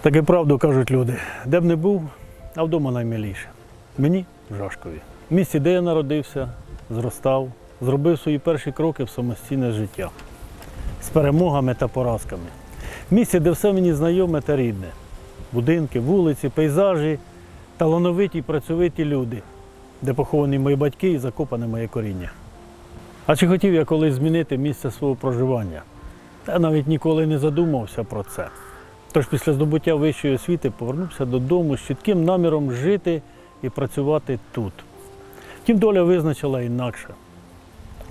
Так і правду кажуть люди, де б не був, а вдома наймиліше. Мені Жашкові. В місті, де я народився, зростав, зробив свої перші кроки в самостійне життя з перемогами та поразками. В місті, де все мені знайоме та рідне. Будинки, вулиці, пейзажі, талановиті працьовиті люди, де поховані мої батьки і закопане моє коріння. А чи хотів я колись змінити місце свого проживання? Та навіть ніколи не задумався про це. Тож після здобуття вищої освіти повернувся додому з чітким наміром жити і працювати тут. Втім, доля визначила інакше.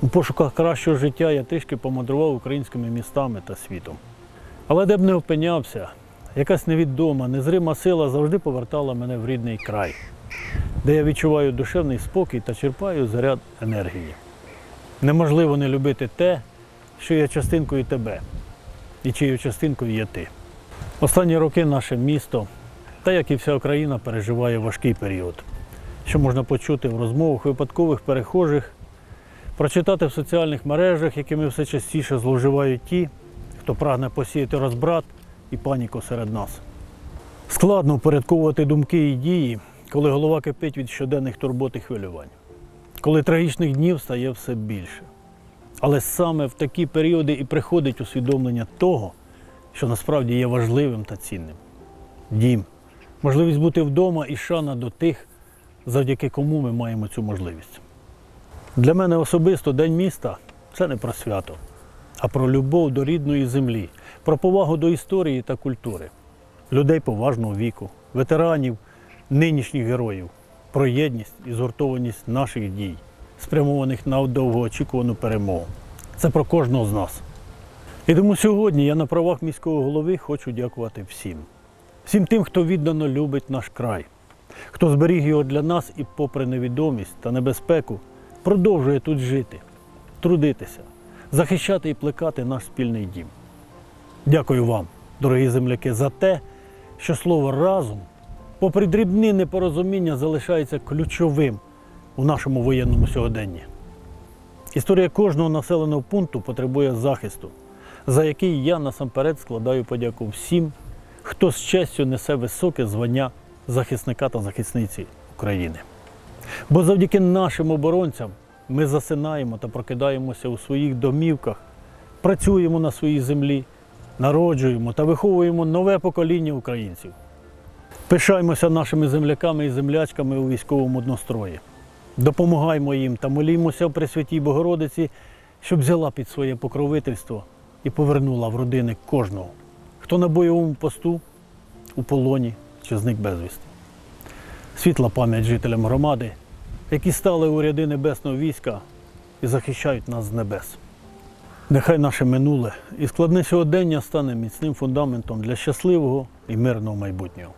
У пошуках кращого життя я трішки помандрував українськими містами та світом. Але де б не опинявся, якась невідома, незрима сила завжди повертала мене в рідний край, де я відчуваю душевний спокій та черпаю заряд енергії. Неможливо не любити те, що є частинкою тебе, і чиєю частинкою є ти. Останні роки наше місто, та як і вся Україна, переживає важкий період, що можна почути в розмовах випадкових перехожих, прочитати в соціальних мережах, якими все частіше зловживають ті, хто прагне посіяти розбрат і паніку серед нас. Складно впорядковувати думки і дії, коли голова кипить від щоденних турбот і хвилювань, коли трагічних днів стає все більше. Але саме в такі періоди і приходить усвідомлення того, що насправді є важливим та цінним. Дім, можливість бути вдома і шана до тих, завдяки кому ми маємо цю можливість. Для мене особисто День міста це не про свято, а про любов до рідної землі, про повагу до історії та культури, людей поважного віку, ветеранів, нинішніх героїв, про єдність і згуртованість наших дій, спрямованих на довгоочікувану перемогу. Це про кожного з нас. І тому сьогодні я на правах міського голови хочу дякувати всім. Всім тим, хто віддано любить наш край, хто зберіг його для нас і, попри невідомість та небезпеку, продовжує тут жити, трудитися, захищати і плекати наш спільний дім. Дякую вам, дорогі земляки, за те, що слово разом, попри дрібні непорозуміння, залишається ключовим у нашому воєнному сьогоденні. Історія кожного населеного пункту потребує захисту, за який я насамперед складаю подяку всім, хто з честю несе високе звання захисника та захисниці України. Бо завдяки нашим оборонцям ми засинаємо та прокидаємося у своїх домівках, працюємо на своїй землі, народжуємо та виховуємо нове покоління українців. Пишаємося нашими земляками і землячками у військовому однострої. Допомагаємо їм та молімося в Пресвятій Богородиці, щоб взяла під своє покровительство і повернула в родини кожного, хто на бойовому посту, у полоні чи зник безвісти. Світла пам'ять жителям громади, які стали у ряди небесного війська і захищають нас з небес. Нехай наше минуле і складне сьогодення стане міцним фундаментом для щасливого і мирного майбутнього.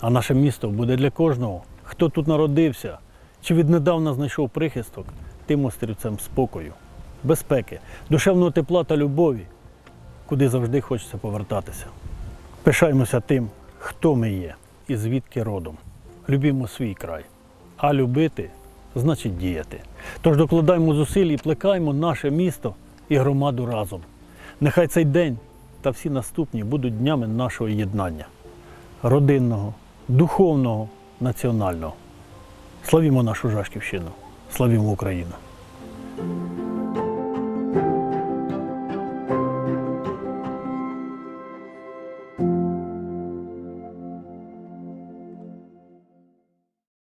А наше місто буде для кожного, хто тут народився чи віднедавна знайшов прихисток, тим острівцем спокою, безпеки, душевного тепла та любові, куди завжди хочеться повертатися. Пишаємося тим, хто ми є і звідки родом. Любімо свій край. А любити значить діяти. Тож докладаємо зусиль і плекаємо наше місто і громаду разом. Нехай цей день та всі наступні будуть днями нашого єднання родинного, духовного, національного. Славімо нашу Жашківщину, славімо Україну!